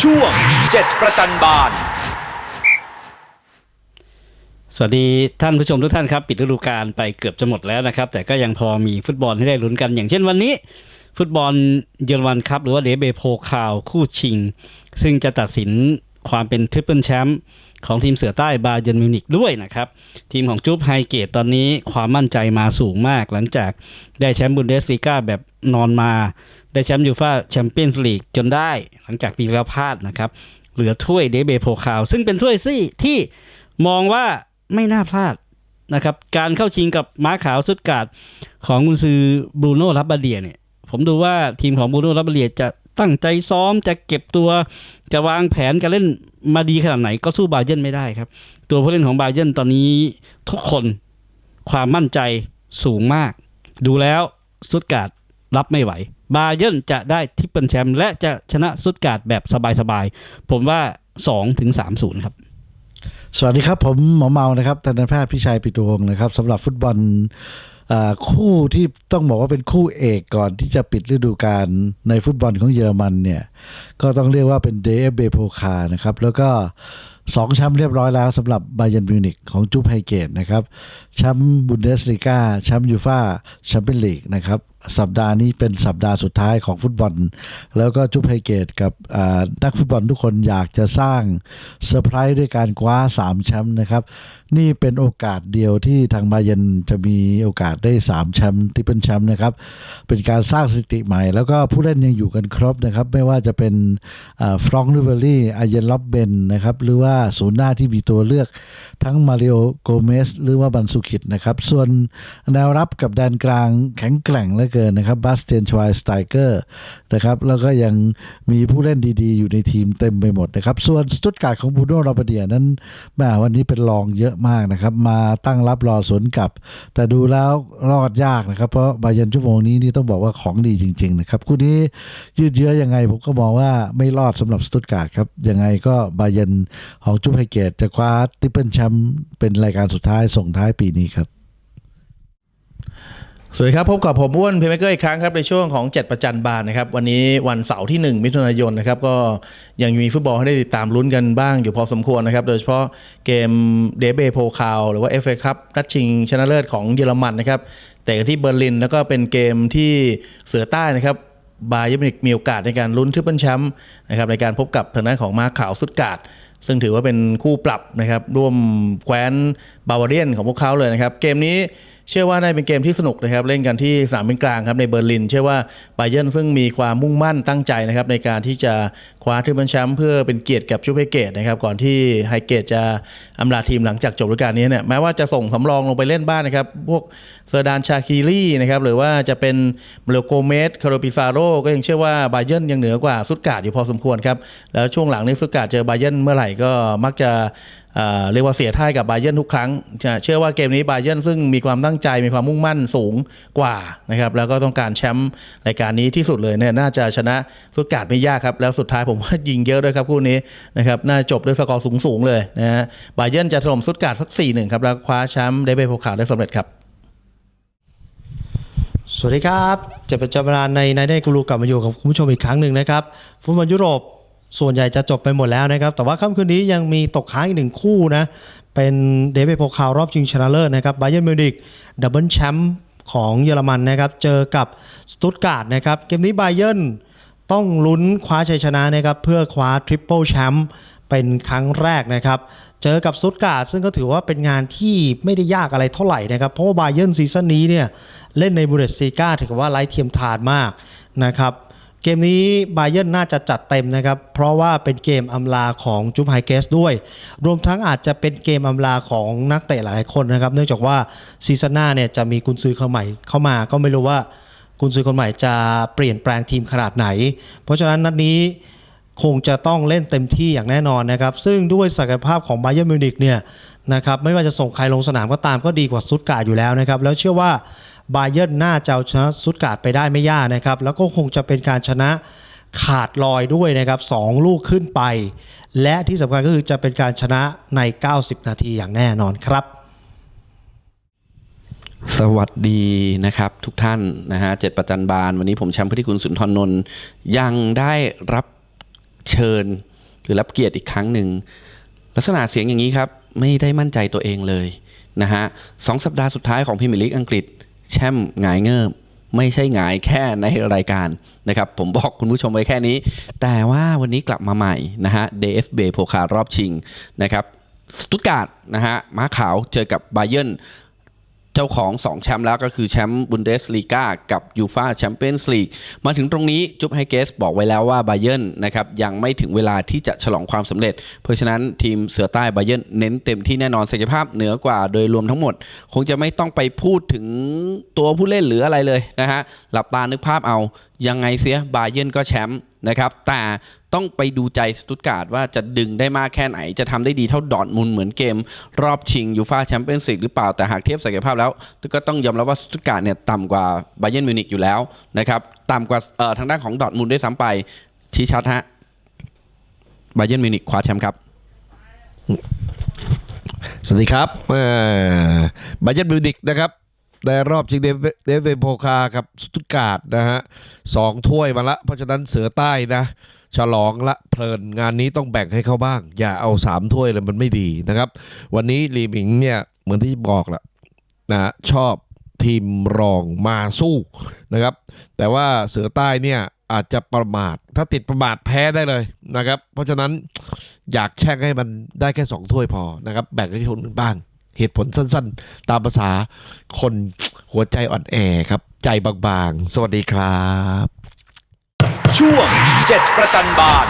ช่วงเจ็ดประจันบาน สวัสดีท่านผู้ชมทุกท่านครับ ปิดฤดูกาลไปเกือบจะหมดแล้วนะครับ แต่ก็ยังพอมีฟุตบอลให้ได้ลุ้นกัน อย่างเช่นวันนี้ ฟุตบอลเยอรมันครับ หรือว่าเดเบโพคาวคู่ชิง ซึ่งจะตัดสิน ความเป็นทริปเปิลแชมป์ของทีมเสือใต้บาเยร์นมิวนิกด้วยนะครับ ทีมของจูบไฮเกตตอนนี้ความมั่นใจมาสูงมาก หลังจากได้แชมป์บุนเดสลีกาแบบนอนมา ได้แชมป์ยูฟ่าแชมเปี้ยนส์ลีกจนได้หลังจากปีแล้วพลาดนะครับ เหลือถ้วยเดเบโพคาว ซึ่งเป็นถ้วยซี่ที่มองว่าไม่น่าพลาดนะครับการเข้าชิงกับม้าขาวสุดกาดของกุนซือบรูโน่รับบาเดียเนี่ยผมดูว่าทีมของบรูโน่รับบาเดียจะ ตั้งใจซ้อมจะเก็บตัวจะวางแผนการเล่นมาดีขนาดไหนก็สู้บาเยร์นไม่ได้ครับ ตัวผู้เล่นของบาเยร์นตอนนี้ทุกคนความมั่นใจสูงมาก ดูแล้วสุดการ์ดรับไม่ไหว บาเยร์นจะได้ทิปเปิลแชมป์และจะชนะสุดการ์ดแบบสบายๆ ผมว่า 2-3ถึงครับสวัสดีครับ ผมหมอเมานะครับทันตแพทย์พิชัยปิตุวงศ์นะครับสำหรับฟุตบอล คู่ที่ต้องบอกว่าเป็นคู่เอกก่อนที่จะปิดฤดูกาลในฟุตบอลของเยอรมันเนี่ยก็ต้องเรียกว่าเป็นเดฟเบโพคานะครับแล้วก็สองแชมป์เรียบร้อยแล้วสำหรับไบเยนมิวนิกของจูไพเกตนะครับแชมป์บุนเดสลีกาแชมป์ยูฟ่าแชมเปี้ยนลีกนะครับ สัปดาห์นี้เป็นสัปดาห์สุดท้ายของฟุตบอล แล้วก็จูไฮเกตกับนักฟุตบอลทุกคนอยากจะสร้างเซอร์ไพรส์ด้วยการคว้า 3 แชมป์นะครับ นี่เป็นโอกาสเดียวที่ทางบาเยร์นจะมีโอกาสได้ 3 แชมป์ที่เป็นแชมป์นะครับ เป็นการสร้างสถิติใหม่ แล้วก็ผู้เล่นยังอยู่กันครบนะครับ ไม่ว่าจะเป็นฟรองก์ลิเวอรี่อาเยนล็อบเบนนะครับหรือว่าศูนย์หน้าที่มีตัวเลือกทั้งมาริโอโกเมสหรือว่าบันสุขิตนะครับส่วนแนวรับกับแดนกลางแข็งแกร่งเหลือเกินนะครับบาสเตียนชวายสไตเกอร์นะครับแล้วก็ยังมีผู้เล่นดีๆ อยู่ในทีมเต็มไปหมดนะครับ ส่วนสตุตการ์ดของบูโน่ราบเดียนั้นแหมวันนี้เป็นรองเยอะมากนะครับ มาตั้งรับรอสวนกลับ แต่ดูแล้วรอดยากนะครับ เพราะบายร์นชั่วโมงนี้นี่ต้องบอกว่าของดีจริง ๆ นะครับคู่นี้ยืดเยื้อยังไงผมก็มองว่าไม่รอดสำหรับสตุตการ์ดครับยังไงก็บายร์นของจุ๊บไฮเกตจะคว้าทิปเปิลแชมป์เป็นรายการสุดท้ายส่งท้ายปีนี้ครับ สวัสดีครับ พบกับผมอ้วนเพลย์เมเกอร์อีกครั้งครับ ในช่วงของ 7 ประจันบานนะครับ วันนี้วันเสาร์ที่ 1 มิถุนายนนะครับ ก็ยังมีฟุตบอลให้ได้ติดตามลุ้นกันบ้างอยู่พอสมควรนะครับ โดยเฉพาะเกมเดเบโพคาวหรือว่า FA ครับนัดชิงชนะเลิศของเยอรมันนะครับ แต่กันที่เบอร์ลิน แล้วก็เป็นเกมที่เสือใต้นะครับบาเยร์นมินิกมีโอกาสในการลุ้นทริปเปิลแชมป์นะครับในการพบกับทางด้านของมาขาวสุดกาดซึ่งถือว่าเป็นคู่ปรับนะครับร่วมแคว้นบาวาเรียนของพวกเขาเลยนะครับเกมนี้ เชื่อว่าน่าจะเป็นเกมที่สนุกนะครับเล่นกันที่สนามบินกลางครับในเบอร์ลิน เชื่อว่าไบเยนซึ่งมีความมุ่งมั่นตั้งใจนะครับในการที่จะคว้าทริปเปิลแชมป์เพื่อเป็นเกียรติกับชูเปเกตนะครับก่อนที่ไฮเกตจะอำลาทีมหลังจากจบฤดูกาลนี้เนี่ยแม้ว่าจะส่งสำรองลงไปเล่นบ้านนะครับพวกเซอร์ดานชาคีรีนะครับหรือว่าจะเป็นเบลโกเมสคาร์ปิซาโรก็ยังเชื่อว่าไบเยนยังเหนือกว่าสุดกาดอยู่พอสมควรครับแล้วช่วงหลังนี้สุดกาดเจอไบเยนเมื่อไหร่ก็มักจะ เรียกว่าเสียท่ายกับบาเยนทุกครั้งจะเชื่อว่าเกมนี้บาเยนซึ่งมีความตั้งใจมีความมุ่งมั่นสูงกว่านะครับแล้วก็ต้องการแชมป์รายการนี้ที่สุดเลยเนี่ยน่าจะชนะสุดการ์ดไม่ยากครับ แล้วสุดท้ายผมว่ายิงเยอะด้วยครับคู่นี้นะครับน่าจบด้วยสกอร์สูงๆเลยนะฮะบาเยนจะถล่มสุดการ์ดสัก4-1ครับแล้วคว้าแชมป์ได้ไปพบข่าวได้สำเร็จครับสวัสดีครับเจะประจำรานในในได้กูรูกลับมาอยู่กับคุณผู้ชมอีกครั้งหนึ่งนะครับฟุตบอลยุโรป ส่วนใหญ่จะจบไปหมดแล้วนะครับ แต่ว่าค่ำคืนนี้ยังมีตกค้างอีกหนึ่งคู่นะ เป็นเดวิดโพคาวรอบชิงชนะเลิศนะครับไบเย r n m มิวนิกดับเบิลแชมป์ของเยอรมันนะครับ เจอกับสตุตการ์ดนะครับ เกมนี้ไบเย r n ต้องลุ้นคว้าชัยชนะนะครับ เพื่อคว้าทริปเปิลแชมป์เป็นครั้งแรกนะครับ เจอกับสตุตการ์ดซึ่งก็ถือว่าเป็นงานที่ไม่ได้ยากอะไรเท่าไหร่นะครับ เพราะว่าบาเย r n ซีซั่นนี้เนี่ยเล่นในบูเดสซีกาถือว่าไร้เทียมทานมากนะครับ เกมนี้บาเย r n น่าจะจัดเต็มนะครับ เพราะว่าเป็นเกมอำลาของจุ๊บไฮเกสด้วย รวมทั้งอาจจะเป็นเกมอำลาของนักเตะหลายคนนะครับ เนื่องจากว่าซีซั่นหน้าเนี่ยจะมีกุนซือคนใหม่เข้ามา ก็ไม่รู้ว่ากุนซือคนใหม่จะเปลี่ยนแปลงทีมขนาดไหน เพราะฉะนั้นนัดนี้คงจะต้องเล่นเต็มที่อย่างแน่นอนนะครับ ซึ่งด้วยศักยภาพของไบเย r n m มิวนิกเนี่ยนะครับไม่ว่าจะส่งใครลงสนามก็ตามก็ดีกว่าซุดการ์ดอยู่แล้วนะครับ แล้วเชื่อว่า ไบเย r n น่าจะชนะซุดการ์ดไปได้ไม่ยากนะครับ แล้วก็คงจะเป็นการชนะขาดลอยด้วยนะครับสองลูกขึ้นไป และที่สำคัญก็คือจะเป็นการชนะใน 90 นาทีอย่างแน่นอนครับสวัสดีนะครับทุกท่านนะฮะเจ็ดประจันบานวันนี้ผมแชมป์พุทธิคุณสุนทรนนท์ยังได้รับเชิญ หรือรับเกียรติอีกครั้งหนึ่ง ลักษณะเสียงอย่างนี้ครับ ไม่ได้มั่นใจตัวเองเลยนะฮะสองสัปดาห์สุดท้ายของพรีเมียร์ลีกอังกฤษ แชมหงายเงิบไม่ใช่หงายแค่ในรายการนะครับ ผมบอกคุณผู้ชมไว้แค่นี้ แต่ว่าวันนี้กลับมาใหม่นะฮะ DFB โพคารอบชิงนะครับสตุตการ์ดนะฮะม้าขาวเจอกับบาเยิร์น จ้าของ 2 แชมป์แล้วก็คือแชมป์บุนเดสลีกากับยูฟาแชมเปี้ยนส์ลีกมาถึงตรงนี้จุ๊บไฮเกสบอกไว้แล้วว่าบาเยิร์นนะครับยังไม่ถึงเวลาที่จะฉลองความสำเร็จ เพราะฉะนั้นทีมเสือใต้บาเยิร์นเน้นเต็มที่แน่นอนศักยภาพเหนือกว่าโดยรวมทั้งหมด คงจะไม่ต้องไปพูดถึงตัวผู้เล่นหรืออะไรเลยนะฮะหลับตานึกภาพเอายังไงเสียบาเยิร์นก็แชมป์ นะครับ แต่ต้องไปดูใจสตุตการ์ดว่าจะดึงได้มากแค่ไหน จะทำได้ดีเท่าดอทมุนเหมือนเกม รอบชิงยูฟาแชมเปี้ยนส์ลีกหรือเปล่า แต่หากเทียบศักยภาพแล้ว ก็ต้องยอมรับว่าสตุตการ์ดเนี่ยต่ำกว่าไบเยนมิวนิกอยู่แล้วนะครับ ต่ำกว่าเอ่อทางด้านของดอทมุนด์ด้ซ้ำไป ชี้ชัดฮะไบเยนมิวนิกคว้าแชมป์ครับสวัสดีครับไบเยนมิวนิกนะครับ ในรอบชิงเดฟเดฟเวโพคากับสตุตการ์ดนะฮะสองถ้วยมาละ เพราะฉะนั้นเสือใต้นะ ฉลองละเพลินงานนี้ต้องแบ่งให้เขาบ้าง อย่าเอาสามถ้วยเลยมันไม่ดีนะครับ วันนี้ลีหมิงเนี่ยเหมือนที่บอกแหละนะชอบทีมรองมาสู้นะครับ แต่ว่าเสือใต้เนี่ยอาจจะประมาท ถ้าติดประมาทแพ้ได้เลยนะครับ เพราะฉะนั้นอยากแช่งให้มันได้แค่สองถ้วยพอนะครับ แบ่งให้คนอื่นบ้าง เหตุผลสั้นๆ ตามภาษาคนหัวใจอ่อนแอครับ ใจบางๆ สวัสดีครับ ช่วงเจ็ดประจันบาน